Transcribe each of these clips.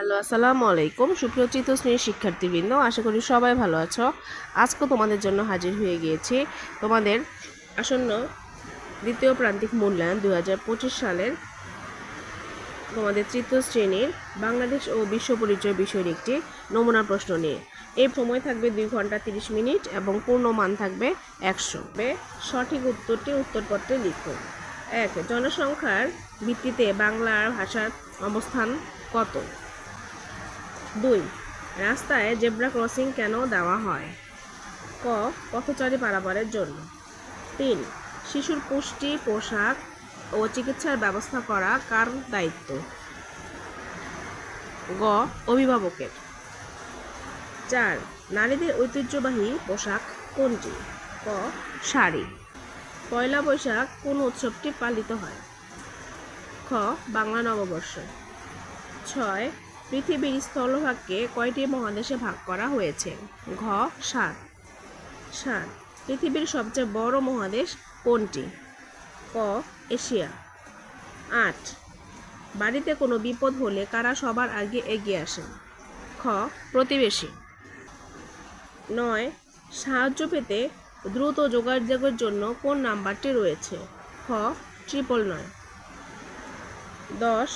Hello, আসসালামু আলাইকুম। সুপ্রিয়চিত শ্রেণির শিক্ষার্থীবৃন্দ, আশা করি সবাই ভালো আছো। আজকে তোমাদের জন্য হাজির হয়ে গিয়েছি তোমাদের আসন্ন দ্বিতীয় প্রান্তিক মূল্যায়ন দুহাজার পঁচিশ সালের তোমাদের তৃতীয় শ্রেণির বাংলাদেশ ও বিশ্ব পরিচয় বিষয়ের একটি নমুনা প্রশ্ন নিয়ে। এই সময় থাকবে দুই ঘণ্টা তিরিশ মিনিট এবং পূর্ণ মান থাকবে একশো। সঠিক উত্তরটি উত্তরপত্রে লিখো। এক, জনসংখ্যার ভিত্তিতে বাংলা ভাষার অবস্থান কত? দুই, রাস্তায় জেব্রা ক্রসিং কেন দেওয়া হয়? ক, পথচারী পারাপারের জন্য। তিন, শিশুর পুষ্টি, পোশাক ও চিকিৎসার ব্যবস্থা করা কার দায়িত্ব? গ, অভিভাবকের। চার, নারীদের ঐতিহ্যবাহী পোশাক কোনটি? ক, শাড়ি। পয়লা বৈশাখ কোন উৎসবটি পালিত হয়? খ, বাংলা নববর্ষ। ছয় পৃথিবীর স্থলভাগকে কয়টি মহাদেশে ভাগ করা হয়েছে? ঘ, সাত। সাত। পৃথিবীর সবচেয়ে বড় মহাদেশ কোনটি? ক, এশিয়া। আট। বাড়িতে কোনো বিপদ হলে কারা সবার আগে এগিয়ে আসেন খ, প্রতিবেশী। নয়। সাহায্য পেতে দ্রুত যোগাযোগের জন্য কোন নাম্বারটি রয়েছে? খ, ট্রিপল নয়। দশ।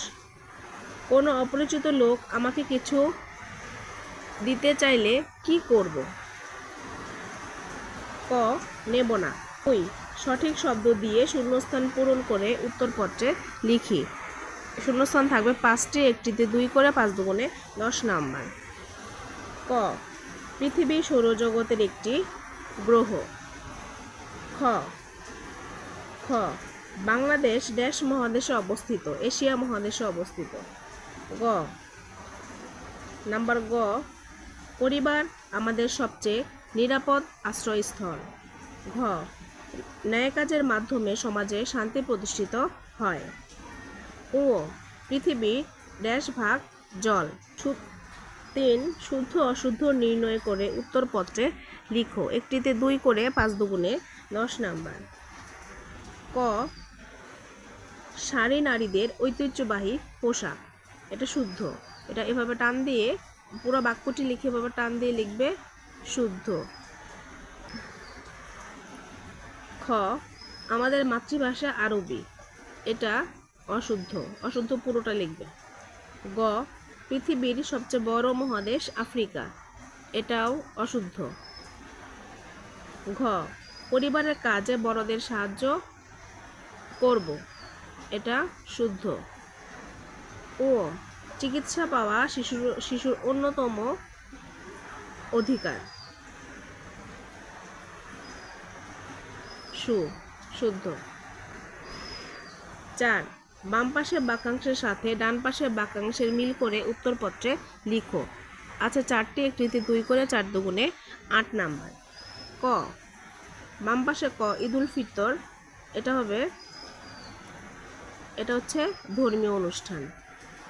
কোনো অপরিচিত লোক আমাকে কিছু দিতে চাইলে কি করব? ক, নেব না। ওই সঠিক শব্দ দিয়ে শূন্যস্থান পূরণ করে উত্তরপত্রে লিখি। শূন্যস্থান থাকবে পাঁচটি, একটিতে দুই করে পাঁচ দুগুণে দশ নাম্বার। ক, পৃথিবী সৌরজগতের একটি গ্রহ। খ খ, বাংলাদেশ দেশ মহাদেশে অবস্থিত, এশিয়া মহাদেশে অবস্থিত। গ। নাম্বার গ, পরিবার আমাদের সবচেয়ে নিরাপদ আশ্রয়স্থল। ঘ, ন্যায় কাজের মাধ্যমে সমাজে শান্তি প্রতিষ্ঠিত হয়। ও পৃথিবী ড্যাশ ভাগ জল। তিন, শুদ্ধ অশুদ্ধ নির্ণয় করে উত্তরপত্রে লিখো। একটিতে দুই করে পাঁচ দুগুণে দশ নাম্বার। ক, সারি নারীদের ঐতিহ্যবাহী পোশাক। এটা শুদ্ধ। এটা এভাবে টান দিয়ে, পুরো বাক্যটি লিখে এভাবে টান দিয়ে লিখবে শুদ্ধ। খ, আমাদের মাতৃভাষা আরবি। এটা অশুদ্ধ। অশুদ্ধ পুরোটা লিখবে। গ, পৃথিবীর সবচেয়ে বড় মহাদেশ আফ্রিকা। এটাও অশুদ্ধ। ঘ, পরিবারের কাজে বড়দের সাহায্য করব। এটা শুদ্ধ। ও, চিকিৎসা পাওয়া শিশুর শিশুর অন্যতম অধিকার। সু, শুদ্ধ। চার, বাম পাশে বাক্যাংশের সাথে ডান পাশে বাক্যাংশের মিল করে উত্তরপত্রে লিখো। আচ্ছা চারটি একটিতে দুই করে চার দুগুণে আট নাম্বার। ক, বাম পাশে ক, ঈদুল ফিতর, এটা হবে, এটা হচ্ছে ধর্মীয় অনুষ্ঠান।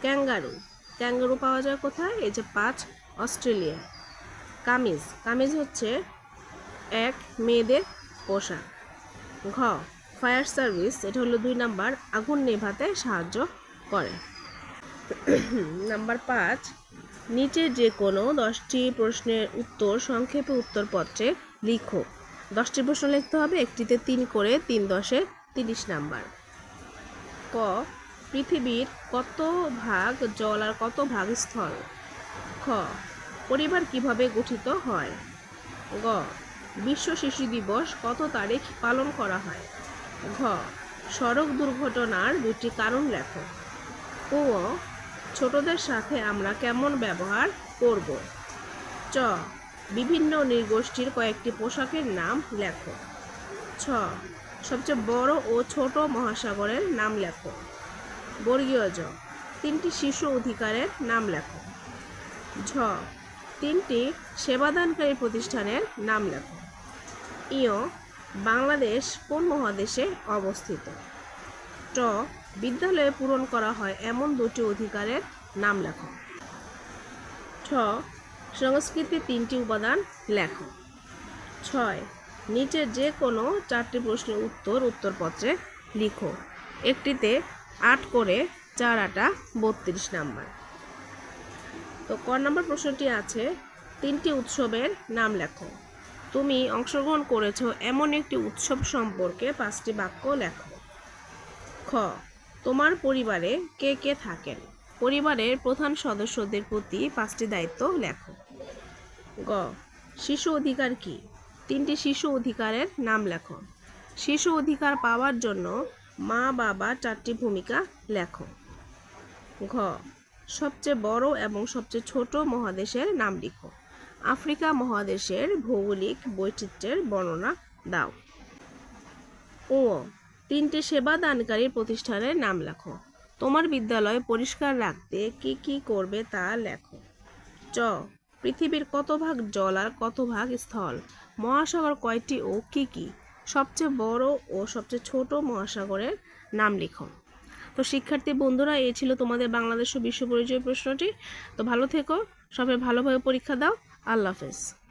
ক্যাঙ্গারু। ক্যাঙ্গারু পাওয়া যায় কোথায়? এই যে পাঁচ, অস্ট্রেলিয়া। কামিজ। কামিজ হচ্ছে এক মেয়েদের পোশাক। ঘ, ফায়ার সার্ভিস। এটা হলো দুই নাম্বার। আগুন নেভাতে সাহায্য করে। নাম্বার পাঁচ, নিচে যে কোনো দশটি প্রশ্নের উত্তর, সংক্ষেপে উত্তরপত্রে লিখো। দশটি প্রশ্ন লিখতে হবে, একটিতে তিন করে তিন দশে তিরিশ নাম্বার। ক পৃথিবীর কত ভাগ জল আর কত ভাগ স্থল? খ, পরিবার কীভাবে গঠিত হয়? গ, বিশ্ব শিশু দিবস কত তারিখ পালন করা হয়? ঘ, সড়ক দুর্ঘটনার দুটি কারণ লেখো। ও ছোটদের সাথে আমরা কেমন ব্যবহার করব? চ, বিভিন্ন নৃগোষ্ঠীর কয়েকটি পোশাকের নাম লেখো। ছ, সবচেয়ে বড় ও ছোট মহাসাগরের নাম লেখো। বর্গীয় জ। তিনটি শিশু অধিকারের নাম লেখো। ঝ। তিনটি সেবাদানকারী প্রতিষ্ঠানের নাম লেখো। ইয়। বাংলাদেশ কোন মহাদেশে অবস্থিত? ট। বিদ্যালয়ে পূরণ করা হয় এমন দুটি অধিকারের নাম লেখো। ঠ। সংস্কৃতি তিনটি উপাদান লেখো। ছয়। নিচের যে কোনো চারটি প্রশ্নের উত্তর উত্তরপত্রে লিখো। একটিতে আট করে চার আটা বত্রিশ নাম্বার। তো ক নম্বর প্রশ্নটি আছে, তিনটি উৎসবের নাম লেখো। তুমি অংশগ্রহণ করেছ এমন একটি উৎসব সম্পর্কে পাঁচটি বাক্য লেখো। খ, তোমার পরিবারে কে কে থাকেন? পরিবারের প্রধান সদস্যদের প্রতি পাঁচটি দায়িত্ব লেখো। গ, শিশু অধিকার কি? তিনটি শিশু অধিকারের নাম লেখো। শিশু অধিকার পাওয়ার জন্য মা বাবা চারটি ভূমিকা লেখো। ঘ, সবচেয়ে বড় এবং সবচেয়ে ছোট মহাদেশের নাম লিখো। আফ্রিকা মহাদেশের ভৌগোলিক বৈচিত্র্যের বর্ণনা দাও। ও তিনটি সেবা দানকারী প্রতিষ্ঠানের নাম লেখো। তোমার বিদ্যালয় পরিষ্কার রাখতে কি কি করবে তা লেখো। চ, পৃথিবীর কত ভাগ জল আর কত ভাগ স্থল? মহাসাগর কয়টি ও কি কি? সবচেয়ে বড় ও সবচেয়ে ছোট মহাসাগরের নাম লিখো। তো শিক্ষার্থী বন্ধুরা, এই ছিল তোমাদের বাংলাদেশ ও বিশ্ব পরিচয় প্রশ্নটি। তো ভালো থেকো, সবাই ভালোভাবে পরীক্ষা দাও। আল্লাহ হাফেজ।